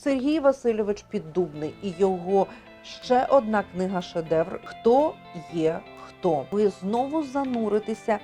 Сергій Васильович Піддубний і його ще одна книга шедевр Хто є хто. Ви знову зануритеся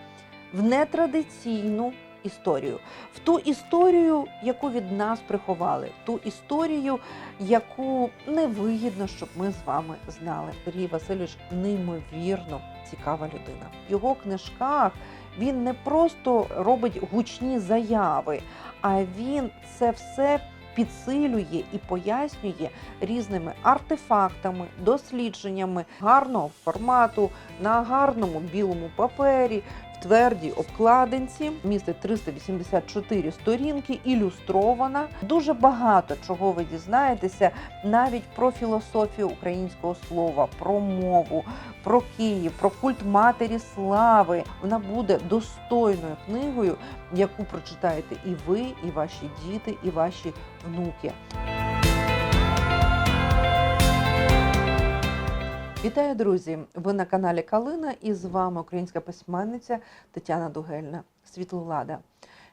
в нетрадиційну історію, в ту історію, яку від нас приховали, ту історію, яку невигідно, щоб ми з вами знали. Сергій Васильович неймовірно цікава людина. В його книжках він не просто робить гучні заяви, а він це все підсилює і пояснює різними артефактами, дослідженнями гарного формату на гарному білому папері. Твердій обкладинці містить 384 сторінки, ілюстрована. Дуже багато чого ви дізнаєтеся навіть про філософію українського слова, про мову, про Київ, про культ матері слави. Вона буде достойною книгою, яку прочитаєте і ви, і ваші діти, і ваші внуки. Вітаю, друзі! Ви на каналі Калина і з вами українська письменниця Тетяна Дугельна Світлолада.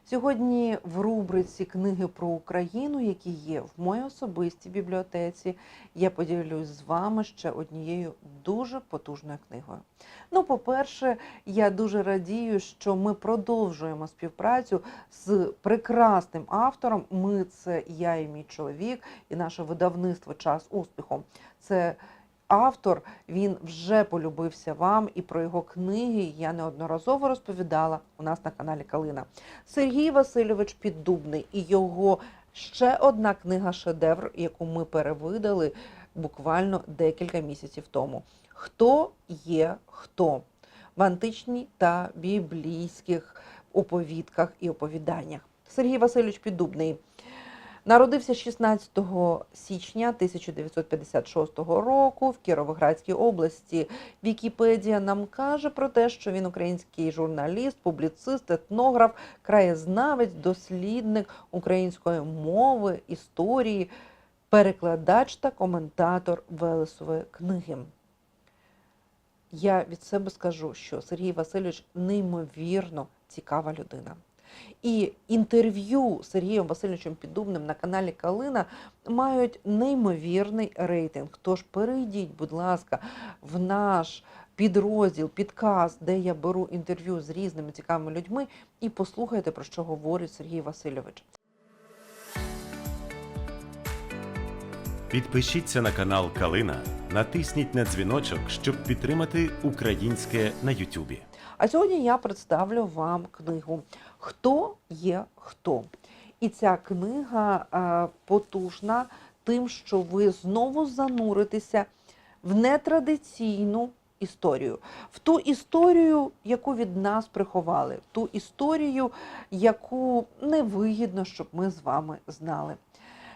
Сьогодні в рубриці Книги про Україну, які є в моїй особистій бібліотеці, я поділюсь з вами ще однією дуже потужною книгою. Ну, по-перше, я дуже радію, що ми продовжуємо співпрацю з прекрасним автором. Ми це я і мій чоловік, і наше видавництво Час успіху. Це автор він вже полюбився вам, і про його книги я неодноразово розповідала у нас на каналі Калина. Сергій Васильович Піддубний і його ще одна книга шедевр, яку ми перевидали буквально декілька місяців тому. Хто є хто в античній та біблійських оповідках і оповіданнях. Сергій Васильович Піддубний Народився 16 січня 1956 року в Кіровоградській області. Вікіпедія нам каже про те, що він український журналіст, публіцист, етнограф, краєзнавець, дослідник української мови, історії, перекладач та коментатор Велесової книги. Я від себе скажу, що Сергій Васильович неймовірно цікава людина. І інтерв'ю з Сергієм Васильовичем Піддубним на каналі Калина мають неймовірний рейтинг. Тож перейдіть, будь ласка, в наш підрозділ, підкаст, де я беру інтерв'ю з різними цікавими людьми, і послухайте, про що говорить Сергій Васильович. Підпишіться на канал Калина, натисніть на дзвіночок, щоб підтримати українське на Ютубі. А сьогодні я представлю вам книгу Хто є хто. І ця книга е, потужна тим, що ви знову зануритеся в нетрадиційну історію, в ту історію, яку від нас приховали, в ту історію, яку невигідно, щоб ми з вами знали.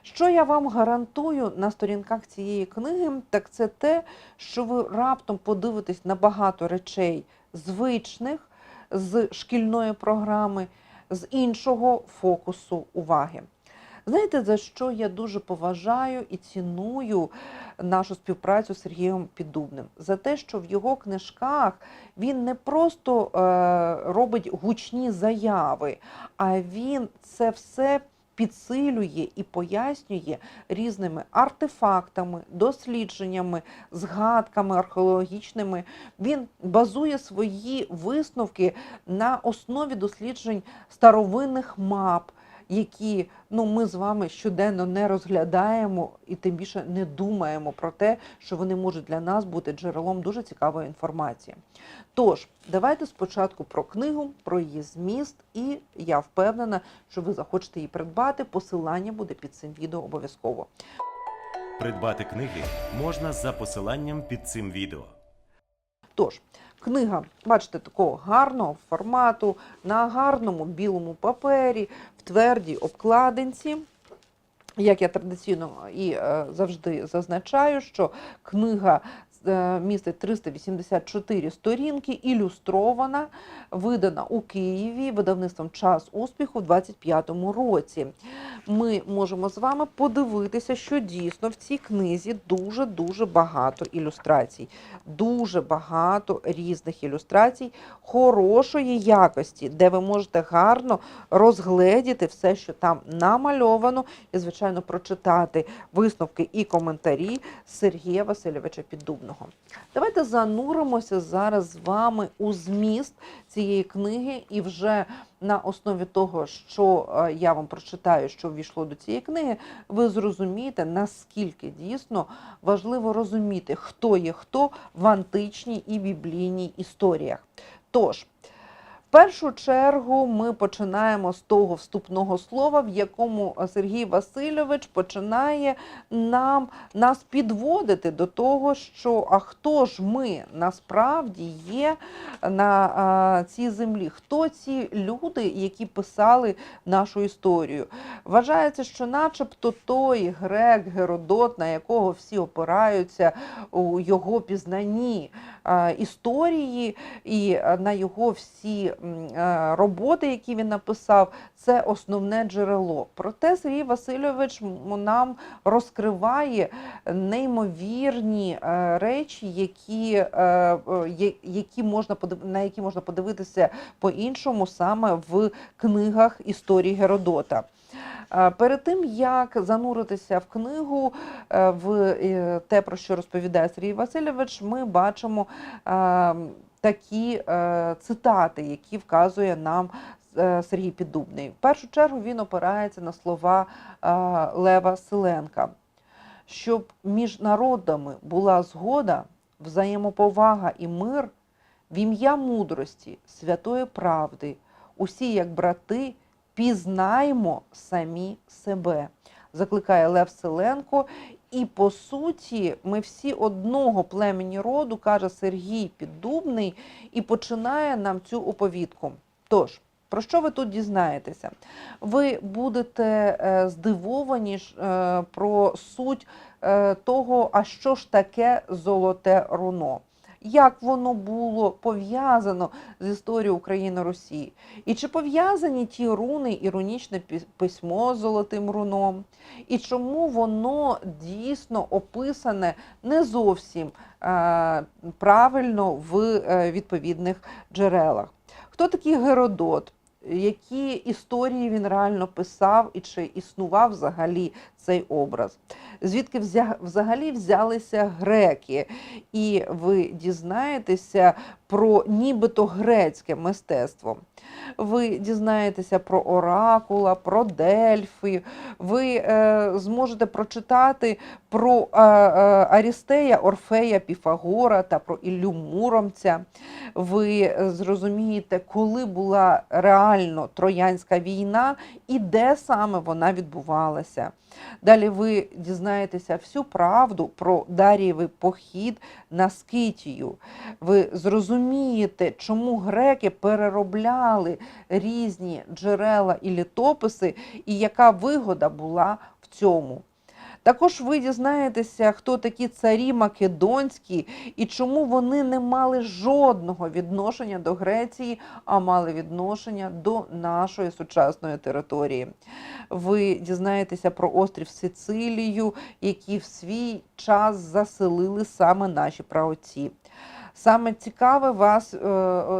Що я вам гарантую на сторінках цієї книги, так це те, що ви раптом подивитесь на багато речей звичних з шкільної програми, з іншого фокусу уваги. Знаєте, за що я дуже поважаю і ціную нашу співпрацю з Сергієм Піддубним? За те, що в його книжках він не просто е, робить гучні заяви, а він це все підсилює і пояснює різними артефактами, дослідженнями, згадками археологічними. Він базує свої висновки на основі досліджень старовинних мап. Які ну ми з вами щоденно не розглядаємо і тим більше не думаємо про те, що вони можуть для нас бути джерелом дуже цікавої інформації. Тож, давайте спочатку про книгу, про її зміст, і я впевнена, що ви захочете її придбати. Посилання буде під цим відео обов'язково. Придбати книги можна за посиланням під цим відео. Тож, книга, бачите, такого гарного формату, на гарному білому папері, твердій обкладинці. Як я традиційно і е, завжди зазначаю, що книга містить 384 сторінки, ілюстрована, видана у Києві видавництвом Час успіху в 25-му році. Ми можемо з вами подивитися, що дійсно в цій книзі дуже дуже багато ілюстрацій, дуже багато різних ілюстрацій хорошої якості, де ви можете гарно розгледіти все, що там намальовано, і, звичайно, прочитати висновки і коментарі Сергія Васильовича Піддубного. Давайте зануримося зараз з вами у зміст цієї книги, і вже на основі того, що е, я вам прочитаю, що ввійшло до цієї книги, ви зрозумієте, наскільки дійсно важливо розуміти, хто є хто в античній і біблійній історіях. Тож, першу чергу ми починаємо з того вступного слова, в якому Сергій Васильович починає нам нас підводити до того, що а хто ж ми насправді є на а, цій землі? Хто ці люди, які писали нашу історію? Вважається, що, начебто, той грек Геродот, на якого всі опираються у його пізнанні а, історії і на його всі роботи, які він написав, це основне джерело. Проте Сергій Васильович нам розкриває неймовірні е, речі, які, е, е, які можна на які можна подивитися по-іншому саме в книгах історії Геродота. Е, Перед тим як зануритися в книгу е, в е, те, про що розповідає Сергій Васильович, ми бачимо е, такі е, цитати, які вказує нам е, Сергій Піддубний. В першу чергу він опирається на слова е, Лева Селенка, щоб між народами була згода, взаємоповага і мир в ім'я мудрості, святої правди, усі як брати, пізнаймо самі себе. Закликає Лев Селенко. І по суті, ми всі одного племені роду, каже Сергій Піддубний, і починає нам цю оповідку. Тож, про що ви тут дізнаєтеся? Ви будете е, здивовані ж, е, про суть е, того, а що ж таке золоте руно. Як воно було пов'язано з історією України Росії? І чи пов'язані ті руни, іронічне рунічне письмо з золотим руном? І чому воно дійсно описане не зовсім е, правильно в е, відповідних джерелах? Хто такий Геродот? Які історії він реально писав, і чи існував взагалі цей образ? Звідки взагалі взялися греки? І ви дізнаєтеся про нібито грецьке мистецтво. Ви дізнаєтеся про оракула, про дельфи. Ви е, зможете прочитати про е, е, Арістея, Орфея, Піфагора та про Іллю Муромця. Ви е, зрозумієте, коли була реально Троянська війна і де саме вона відбувалася. Далі ви дізнаєтеся всю правду про Дарієвий похід на Скитію. Ви зрозумієте, чому греки переробляли різні джерела і літописи, і яка вигода була в цьому. Також ви дізнаєтеся, хто такі царі македонські і чому вони не мали жодного відношення до Греції, а мали відношення до нашої сучасної території. Ви дізнаєтеся про острів Сицилію, який в свій час заселили саме наші праотці. Саме цікаве вас, е,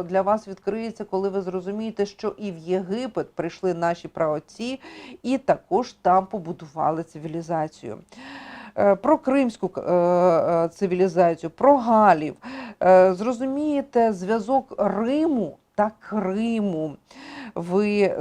для вас відкриється, коли ви зрозумієте, що і в Єгипет прийшли наші праотці, і також там побудували цивілізацію. Е, Про кримську е, цивілізацію, про Галів. Зрозумієте зв'язок Риму та Криму. Ви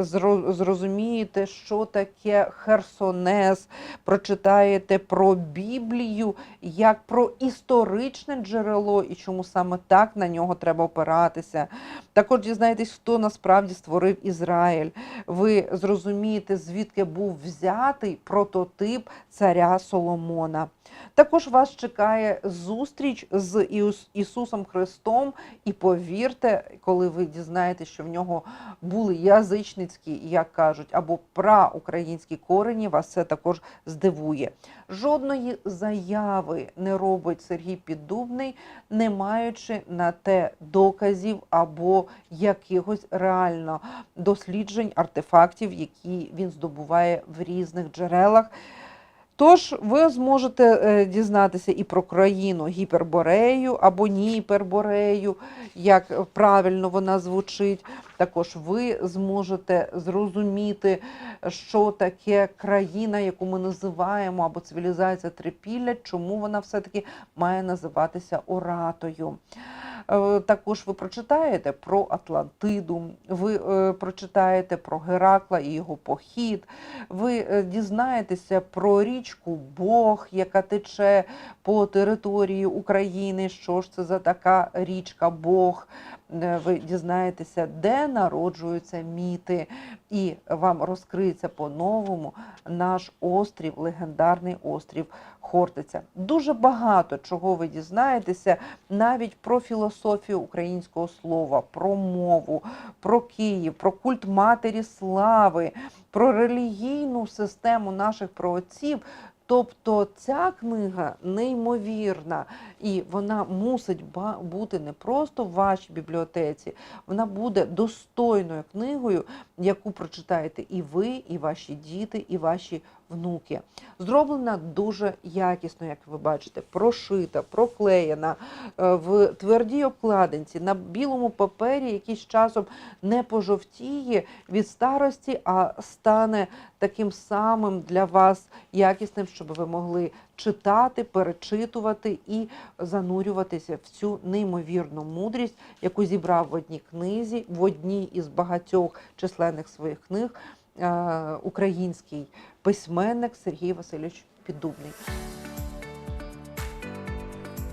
зрозумієте, що таке Херсонес, прочитаєте про Біблію як про історичне джерело і чому саме так на нього треба опиратися. Також дізнаєтесь, хто насправді створив Ізраїль. Ви зрозумієте, звідки був взятий прототип царя Соломона. Також вас чекає зустріч з Ісусом Христом, і повірте, коли ви дізнаєтесь, що в нього були язичницькі, як кажуть, або праукраїнські корені, вас це також здивує. Жодної заяви не робить Сергій Піддубний, не маючи на те доказів або якихось реально досліджень артефактів, які він здобуває в різних джерелах. Тож ви зможете е, дізнатися і про країну гіперборею або ніперборею, як правильно вона звучить. Також ви зможете зрозуміти, що таке країна, яку ми називаємо, або цивілізація трипілля, чому вона все-таки має називатися Оратою. Е, Також ви прочитаєте про Атлантиду, ви е, прочитаєте про Геракла і його похід, ви е, дізнаєтеся про річку Бог, яка тече по території України. Що ж це за така річка Бог? Е, Ви дізнаєтеся, де народжуються міти, і вам розкриється по-новому наш острів, легендарний острів Хортиця. Дуже багато чого ви дізнаєтеся, навіть про філософію українського слова, про мову, про Київ, про культ матері слави, про релігійну систему наших праотців. Тобто ця книга неймовірна, і вона мусить бути не просто в вашій бібліотеці, вона буде достойною книгою, яку прочитаєте і ви, і ваші діти, і ваші внуки. Зроблена дуже якісно, як ви бачите, прошита, проклеєна е, в твердій обкладинці на білому папері, який з часом не пожовтіє від старості, а стане таким самим для вас якісним, щоб ви могли читати, перечитувати і занурюватися в цю неймовірну мудрість, яку зібрав в одній книзі, в одній із багатьох численних своїх книг е, український письменник Сергій Васильович Піддубний.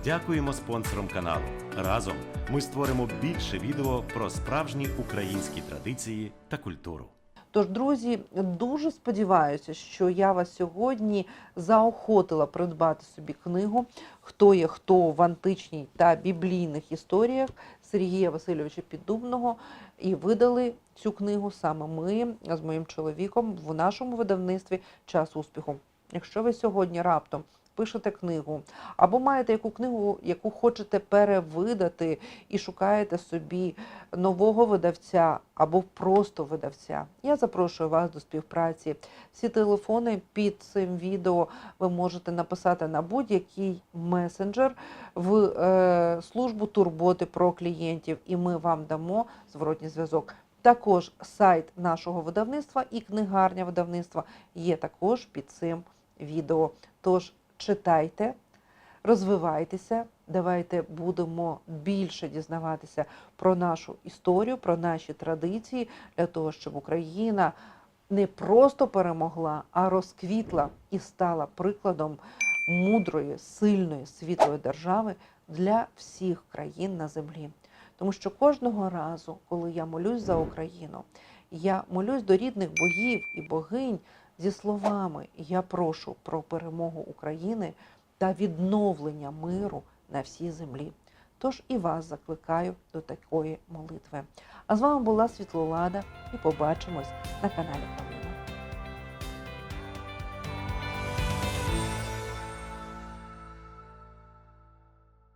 Дякуємо спонсорам каналу. Разом ми створимо більше відео про справжні українські традиції та культуру. Тож, друзі, дуже сподіваюся, що я вас сьогодні заохотила придбати собі книгу Хто є хто в античній та біблійних історіях Сергія Васильовича Піддубного. І видали цю книгу саме ми з моїм чоловіком в нашому видавництві Час успіху. Якщо ви сьогодні раптом пишете книгу, або маєте яку книгу, яку хочете перевидати і шукаєте собі нового видавця або просто видавця, я запрошую вас до співпраці. Всі телефони під цим відео ви можете написати на будь-який месенджер в е, службу турботи про клієнтів, і ми вам дамо зворотній зв'язок. Також сайт нашого видавництва і книгарня видавництва є також під цим відео. Тож читайте, розвивайтеся, давайте будемо більше дізнаватися про нашу історію, про наші традиції, для того, щоб Україна не просто перемогла, а розквітла і стала прикладом мудрої, сильної, світлої держави для всіх країн на землі. Тому що кожного разу, коли я молюсь за Україну, я молюсь до рідних богів і богинь зі словами Я прошу про перемогу України та відновлення миру на всій землі. Тож і вас закликаю до такої молитви. А з вами була Світлолада і побачимось на каналі.